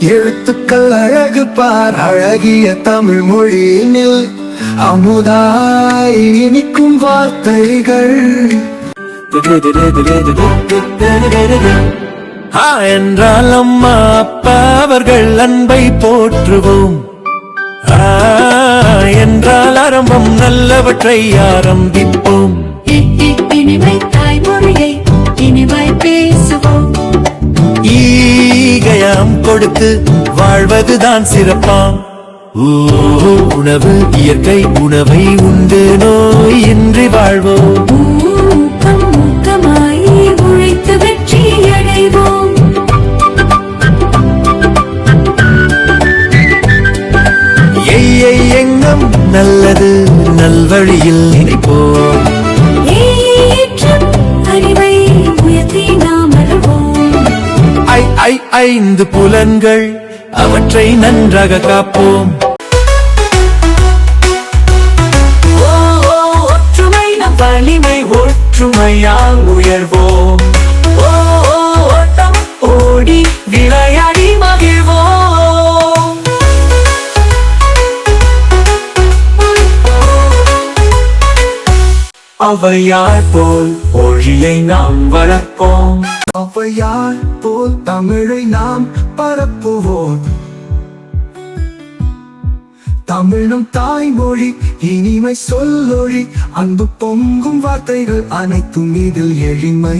எழுத்துக்கள் அழகு பார். அழகிய தமிழ் மொழியினில் அமுதாய் இனிக்கும் வார்த்தைகள். என்றால் அம்மா அப்பா அவர்கள் அன்பை போற்றுவோம். என்றால் ஆரம்பம் நல்லவற்றை ஆரம்பிப்போம். இனிமை தாய்மொழியை ஈகையாம் கொடுத்து வாழ்வதுதான் சிறப்பாம். உணவு இயற்கை உணவை உண்டு நோய் இன்றி வாழ்வோம் எங்கும் நல்லது நல்வழியில் நினைப்போம் ஐ ஐந்து புலன்கள் அவற்றை நன்றாக காப்போம். ஒற்றுமை நம் வலிமை ஒற்றுமையால் உயர்வோம். அவையார் போல் மொழியை நாம் வளர்ப்போம். அவையார் போல் தமிழை நாம் பரப்புவோம். தமிழும் தாய்மொழி இனிமை சொல்லொழி அன்பு பொங்கும் வார்த்தைகள் அனைத்தும் இதில் எளிமை